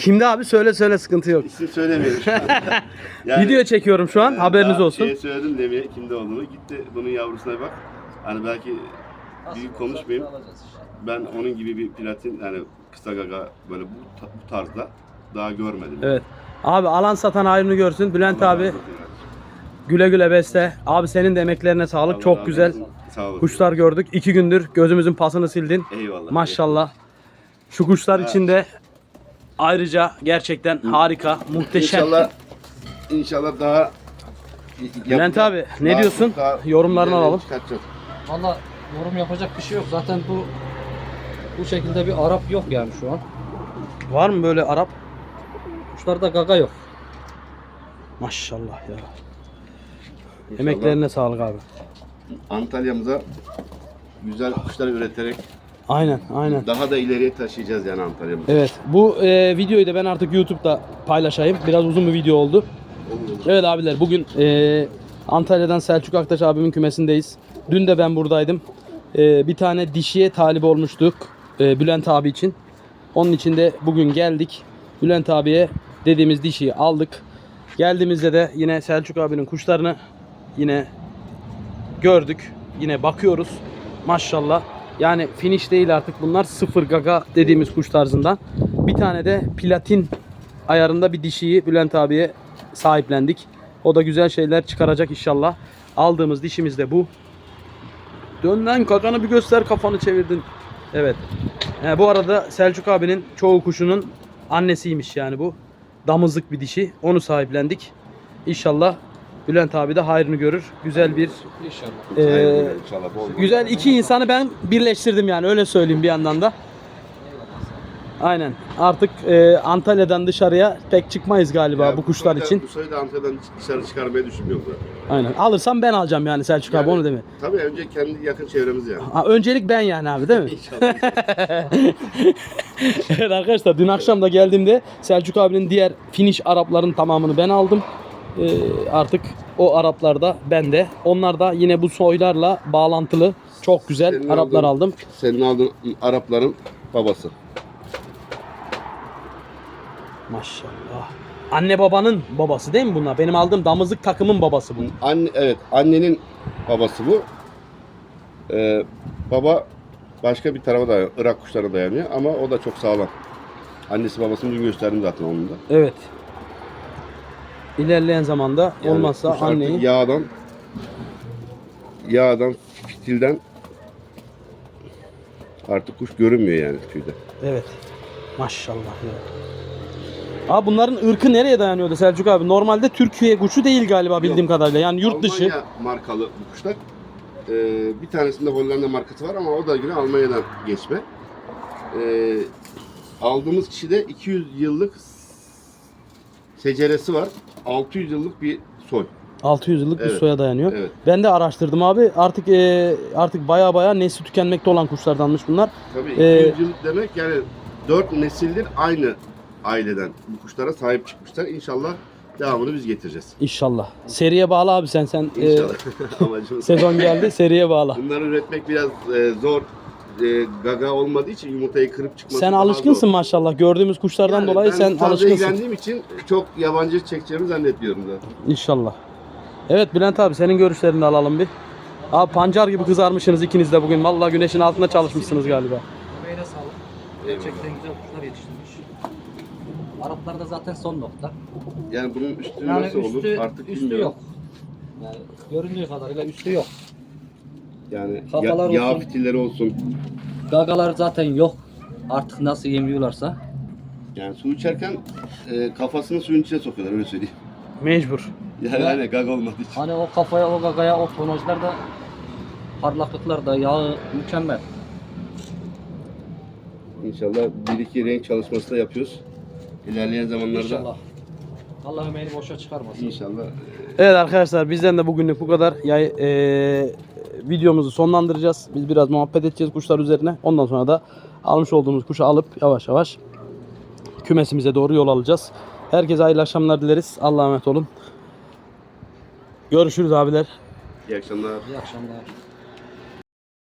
Kimde abi söyle söyle sıkıntı yok. İsim söylemiyorum şu an. Yani, Video çekiyorum şu an e, haberiniz daha olsun. Şey söyledim demeye kimde olduğunu. Gitti bunun yavrusuna bak. Hani belki büyük konuşmayayım. Ben onun gibi bir platin yani kısa gaga böyle bu, ta- bu tarzda daha görmedim. Evet. Abi alan satan ayrını görsün. Bülent abi güle güle besle. Abi senin de emeklerine sağlık. Allah Çok razı güzel olsun. Sağ kuşlar gördük. İki gündür gözümüzün pasını sildin. Eyvallah. Maşallah. Şu kuşlar Evet. içinde ayrıca gerçekten harika, muhteşem. İnşallah inşallah daha Bülent abi, ne daha- diyorsun? daha Yorumlarını ileri alalım. çıkartacağız. Valla yorum yapacak bir şey yok. Zaten bu bu şekilde bir Arap yok yani şu an. Var mı böyle Arap? Kuşlarda gaga yok. Maşallah ya. İnşallah Emeklerine sağlık abi. Antalya'mıza güzel kuşlar üreterek Aynen, aynen. daha da ileriye taşıyacağız yani Antalya'mızı. Evet, bu e, videoyu da ben artık YouTube'da paylaşayım. Biraz uzun bir video oldu. Evet abiler, bugün e, Antalya'dan Selçuk Aktaş abimin kümesindeyiz. Dün de ben buradaydım. E, bir tane dişiye talip olmuştuk e, Bülent abi için. Onun için de bugün geldik. Bülent abiye dediğimiz dişiyi aldık. Geldiğimizde de yine Selçuk abinin kuşlarını yine gördük. Yine bakıyoruz. Maşallah. Yani finish değil artık bunlar. Sıfır gaga dediğimiz kuş tarzından. Bir tane de platin ayarında bir dişiyi Bülent abiye sahiplendik. O da güzel şeyler çıkaracak inşallah. Aldığımız dişimiz de bu. Dön lan kakanı bir göster kafanı çevirdin. Evet. He, bu arada Selçuk abinin çoğu kuşunun annesiymiş yani bu. Damızlık bir dişi. Onu sahiplendik. İnşallah Bülent abi de hayrını görür. Güzel bir İnşallah. e, Hayırlı inşallah bol bol. Güzel iki insanı ben birleştirdim yani öyle söyleyeyim bir yandan da. Aynen. Artık e, Antalya'dan dışarıya pek çıkmayız galiba Ya bu kuşlar sayıda- için. Bu sayıda Antalya'dan dışarı çıkarmayı düşünmüyorum zaten. Aynen. Alırsam ben alacağım yani Selçuk abi Yani- onu deme. Tabii önce kendi yakın çevremiz yani. Ha, öncelik ben yani abi değil mi? İnşallah. evet arkadaşlar dün akşam da geldiğimde Selçuk abinin diğer finish Arapların tamamını ben aldım. E, artık o Araplar da bende. Onlar da yine bu soylarla bağlantılı çok güzel Senin Araplar aldığın- aldım. Senin aldığın Arapların babası. Maşallah. Anne babanın babası değil mi bunlar? Benim aldığım damızlık takımın babası bu. Anne, evet annenin babası bu. Ee, baba başka bir tarafa dayanıyor. Irak kuşlarına dayanıyor ama o da çok sağlam. Annesi babasını dün gösterdim zaten onun da. Evet. İlerleyen zamanda Yani olmazsa kuş artık anneyi yağdan yağdan fitilden artık kuş görünmüyor yani tüyde. Evet. Maşallah ya. Abi bunların ırkı nereye dayanıyordu Selçuk abi? Normalde Türkiye kuşu değil galiba bildiğim kadarıyla. Yani yurt dışı. Almanya markalı bu kuşlar. Ee, bir tanesinde Hollanda markası var ama o da yine Almanya'dan geçme. Ee, aldığımız kişide 200 yıllık seceresi var. 600 yıllık bir soy. 600 yıllık bir Evet. soya dayanıyor. Evet. Ben de araştırdım abi. Artık e, artık baya baya nesli tükenmekte olan kuşlardanmış bunlar. Tabii Ee, 200 yıllık demek yani 4 nesildir aynı aileden bu kuşlara sahip çıkmışlar. İnşallah devamını biz getireceğiz. İnşallah. Seriye bağlı abi sen sen. e, İnşallah. Amacımız. sezon geldi seriye bağlı. Bunları üretmek biraz e, zor. E, gaga olmadığı için yumurtayı kırıp çıkması Sen daha alışkınsın zor. maşallah. Gördüğümüz kuşlardan Yani dolayı ben sen fazla alışkınsın. ilgilendiğim için çok yabancı çekeceğimi zannetmiyorum zaten. İnşallah. Evet Bülent abi senin görüşlerini alalım bir. Abi pancar gibi kızarmışsınız ikiniz de bugün. Vallahi güneşin altında çalışmışsınız galiba. Emeğine sağlık. Gerçekten güzel kuşlar yetiştirmiş. Araplar da zaten son nokta. Yani bunun üstü Yani nasıl olur üstü, artık üstü bilmiyorum. yok. Yani göründüğü kadarıyla üstü yok. Yani ya, Kafalar yağ olsun. fitilleri olsun. Gagalar zaten yok. Artık nasıl yemiyorlarsa. Yani su içerken e, kafasını suyun içine sokuyorlar öyle söyleyeyim. Mecbur. Yani Ya- hani gaga olmadığı için. Hani o kafaya, o gagaya, o tonajlar da parlaklıklar da yağı mükemmel. İnşallah bir iki renk çalışması da yapıyoruz. İlerleyen zamanlarda İnşallah. Allah emeğini boşa çıkarmasın. İnşallah. Evet arkadaşlar bizden de bugünlük bu kadar. Yay, eee, videomuzu sonlandıracağız. Biz biraz muhabbet edeceğiz kuşlar üzerine. Ondan sonra da almış olduğumuz kuşu alıp yavaş yavaş kümesimize doğru yol alacağız. Herkese hayırlı akşamlar dileriz. Allah'a emanet olun. Görüşürüz abiler. İyi akşamlar. İyi akşamlar.